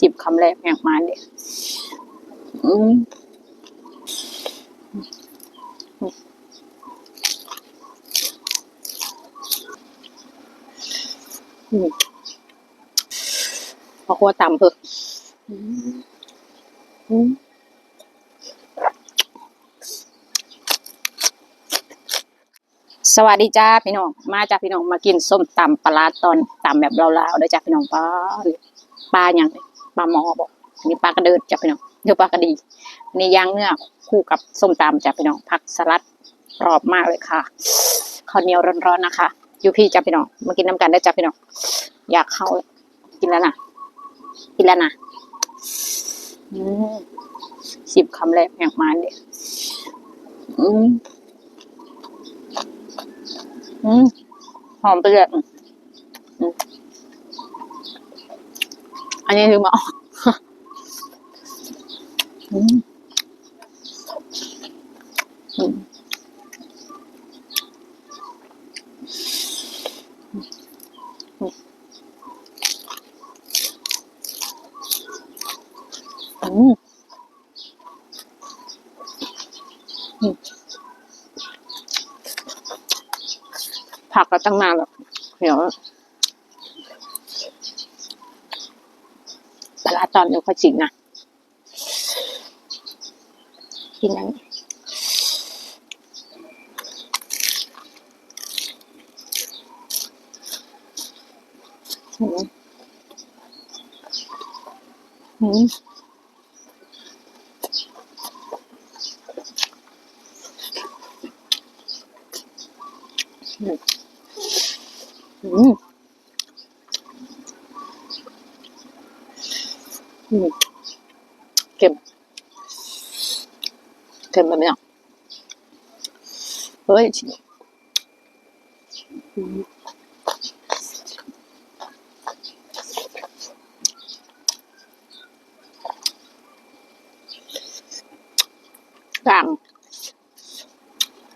สิบคำแรกอย่างมาเลยอืมพอคัวต่ำเถอะสวัสดีจ้าพี่น้อง มาจ้าพี่น้องมากินส้มตำปลาตอนตำแบบลาวๆเด้จ้าพี่น้องปลา ปลาอย่างเนี่ยปลาหมอบอกอันนี่ปลากระเดิดจ้าพี่น้องเดี๋ยวปลากระดีอันนี่ย่างเนื้อคู่กับส้มตำจ้าพี่น้องผักสลัดกรอบมากเลยค่ะข้าวเหนียวร้อนๆนะคะอยู่พี่จ้าพี่น้องมากินน้ำกันได้จ้าพี่น้องอยากเข้ากินแล้วนะกินแล้วนะอืมสิบคำแรกอย่างมาเนี่ยอืมอืมหอมไปเลยอืม อันนี้ลืมเอาอืมอืมอืมอืมผักก็ตั้งนานแล้วเดี๋ยว ลาร้าตอนเดี๋ยวค่อยจิกนะกินอย่งนี้อืมอืมอืมอืมเค็ม เค็มแบบนี้อะเฮ้ยกลาง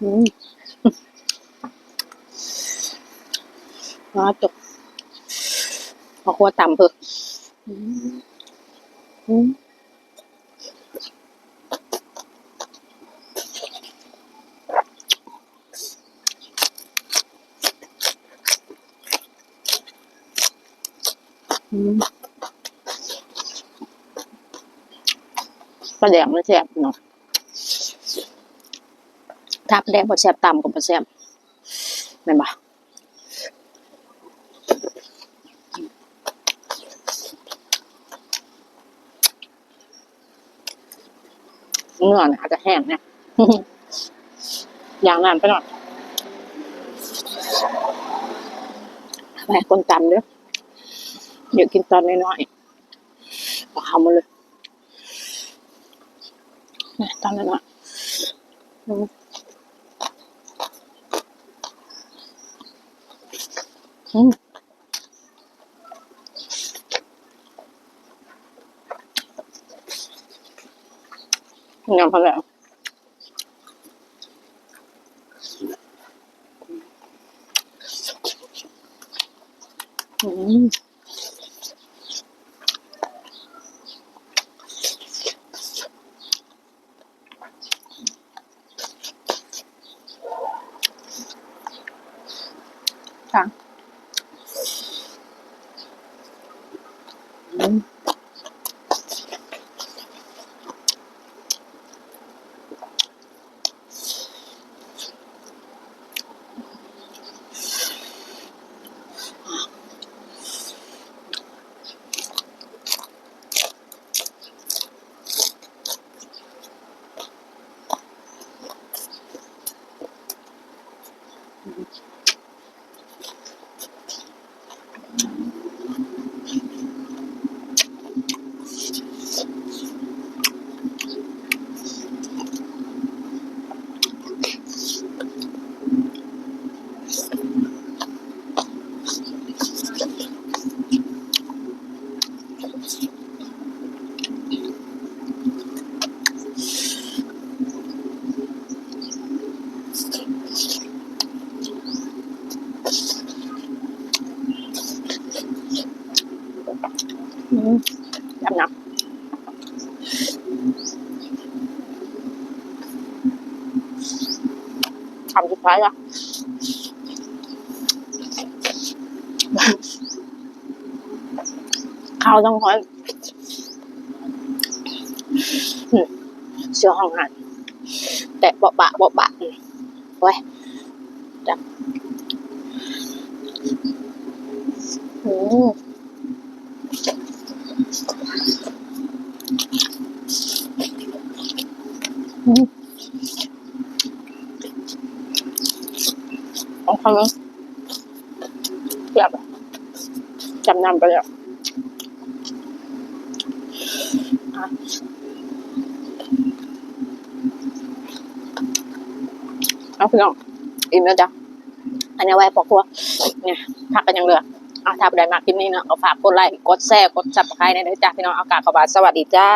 อืมาจบพอครัวต่ำเถอะอืมอืมอืม ปลาแดงมันแซ่บเนาะถ้าปลาแดงบ่แซ่บต่ำก็บ่แซ่บแม่นบ่เนื้อเนี่ยอาจจะแห้งเนี่ยอย่างนั้นไปหน่อยไปคนจำเด้อ เดี๋ยวกินตอนน้อยๆเอาเข้ามาเลยนี่ตอนน้อยอืมอืมยอมพอแล้วอืมค่ะ อื อืมจำนะคำสุดท้ายละข้าวต้องคอยเชื่อห้องหันแต่เบาบะเบาบะอืมโอ้ยจับอืม ของเขาเลยเทียบอะจำนำไปแล้วอะเอาพี่น้องอิ่มแล้วจ้ะอันนี้ไว้พอครัวเนี่ยพักกันยังเหลืออะถ้าใดมากคลิปนี้เนาะก็ฝากกดไลค์กดแชร์กดซับสไครต์ในเด้อจ้าพี่น้องอากาศขอบาสสวัสดีจ้า